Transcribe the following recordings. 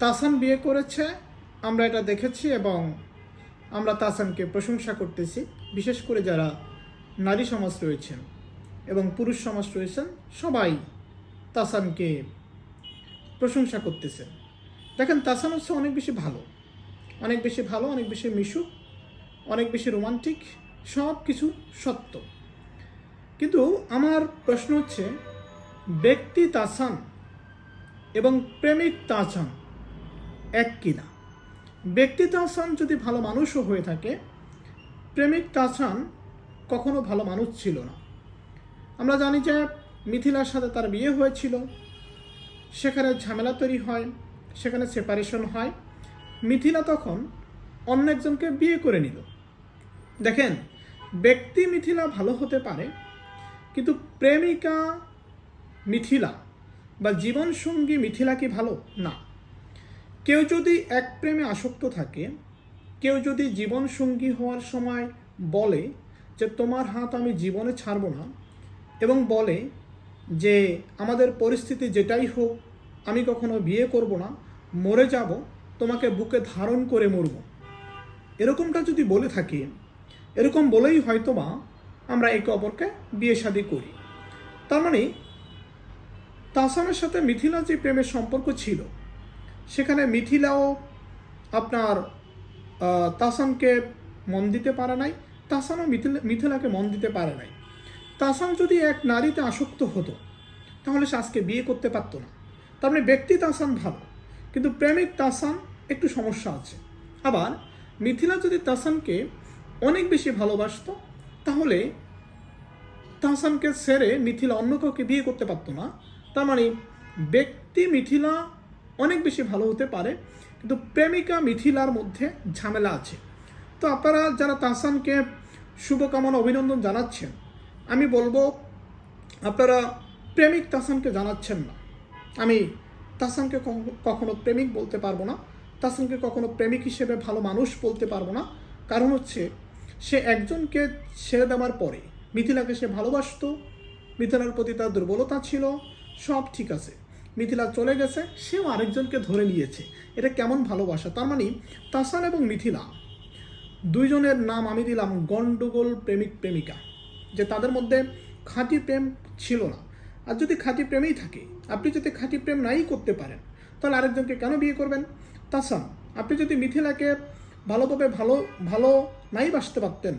তাসান বিয়ে করেছে, আমরা এটা দেখেছি এবং আমরা তাসানকে প্রশংসা করতেছি, বিশেষ করে যারা নারী সমাজ রয়েছেন এবং পুরুষ সমাজ রয়েছেন, সবাই তাসানকে প্রশংসা করতেছেন দেখেন, তাসান হচ্ছে অনেক বেশি ভালো। অনেক বেশি ভালো, অনেক বেশি মিশুক, অনেক বেশি রোমান্টিক সব কিছু সত্য। কিন্তু আমার প্রশ্ন হচ্ছে, ব্যক্তি তাসান এবং প্রেমিক তাসান এক কিনা। ব্যক্তি তাসান যদি ভালো মানুষও হয়ে থাকে, প্রেমিক তাসান কখনো ভালো মানুষ ছিল না। আমরা জানি যে মিথিলার সাথে তার বিয়ে হয়েছিল, সেখানে ঝামেলা তৈরি হয়, সেখানে সেপারেশন হয়। মিথিলা তখন অন্য একজনকে বিয়ে করে নিল। দেখেন, ব্যক্তি মিথিলা ভালো হতে পারে, কিন্তু প্রেমিকা মিথিলা বা জীবনসঙ্গী মিথিলা কি ভালো? না। কেউ যদি এক প্রেমে আসক্ত থাকে, কেউ যদি জীবনসঙ্গী হওয়ার সময় বলে যে, তোমার হাত আমি জীবনে ছাড়বো না, এবং বলে যে, আমাদের পরিস্থিতি যেটাই হোক, আমি কখনো বিয়ে করব না, মরে যাব, তোমাকে বুকে ধারণ করে মরব। এরকমটা যদি বলে থাকি, এরকম বলেই হয়তোবা আমরা একে অপরকে বিয়ে শাদী করি। তার মানে তাসানের সাথে মিথিলা যে প্রেমের সম্পর্ক ছিল সেখানে মিথিলাও আপনার তাসানকে মন দিতে পারে নাই, তাসানও মিথিলা, মিথিলাকে মন দিতে পারে নাই। তাসান যদি এক নারীতে আসক্ত হতো, তাহলে সে আজকে বিয়ে করতে পারতো না। তার মানে ব্যক্তি তাসান ভালো, কিন্তু প্রেমিক তাসান একটু সমস্যা আছে। আবার মিথিলা যদি তাসানকে অনেক বেশি ভালোবাসতো, তাহলে তাহসানকে ছেড়ে মিথিলা অন্য কাউকে বিয়ে করতে পারতো না। তার মানে ব্যক্তি মিথিলা অনেক বেশি ভালো হতে পারে, কিন্তু প্রেমিকা মিথিলার মধ্যে ঝামেলা আছে। তো আপনারা যারা তাহসানকে শুভকামনা, অভিনন্দন জানাচ্ছেন, আমি বলব আপনারা প্রেমিক তাহসানকে জানাচ্ছেন না। আমি তাহসানকে কখ- কখনো প্রেমিক বলতে পারব না, তাহসানকে কখনো প্রেমিক হিসেবে ভালো মানুষ বলতে পারব না। কারণ হচ্ছে, সে একজনকে ছেড়ে দেওয়ার পরে মিথিলাকে সে ভালোবাসতো, মিথিলার প্রতি তার দুর্বলতা ছিল, সব ঠিক আছে। মিথিলা চলে গেছে, সেও আরেকজনকে ধরে নিয়েছে। এটা কেমন ভালোবাসা? তার মানে তাসান এবং মিথিলা। দুইজনের নাম আমি দিলাম গন্ডগোল প্রেমিক প্রেমিকা, যে তাদের মধ্যে খাঁটি প্রেম ছিল না। আর যদি খাঁটি প্রেমেই থাকে, আপনি যদি খাঁটি প্রেম নাই করতে পারেন, তাহলে আরেকজনকে কেন বিয়ে করবেন? তাসান, আপনি যদি মিথিলাকে ভালোভাবে ভালো ভালো নাই বাসতে পারতেন,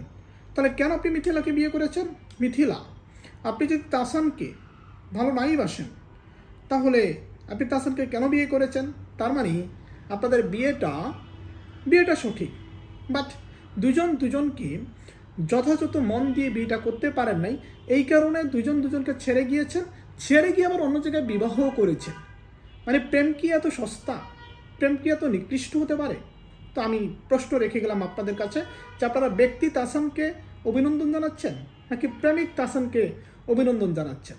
তাহলে কেন আপনি মিথিলাকে বিয়ে করেছেন? মিথিলা, আপনি যদি তাসানকে ভালো নাই বাসেন তাহলে আপনি তাসানকে কেন বিয়ে করেছেন? তার মানে আপনাদের বিয়েটা বিয়েটা সঠিক। বাট দুজন দুজনকে যথাযথ মন দিয়ে বিয়েটা করতে পারেন নাই। এই কারণে দুজন দুজনকে ছেড়ে গিয়েছেন। ছেড়ে গিয়ে আবার অন্য জায়গায় বিবাহও করেছেন। মানে প্রেম কি এত সস্তা? প্রেম কি এত নিকৃষ্ট হতে পারে? তো আমি প্রশ্ন রেখে গেলাম আপনাদের কাছে যে আপনারা ব্যক্তি তাসানকে অভিনন্দন জানাচ্ছেন নাকি প্রেমিক তাসানকে অভিনন্দন জানাচ্ছেন?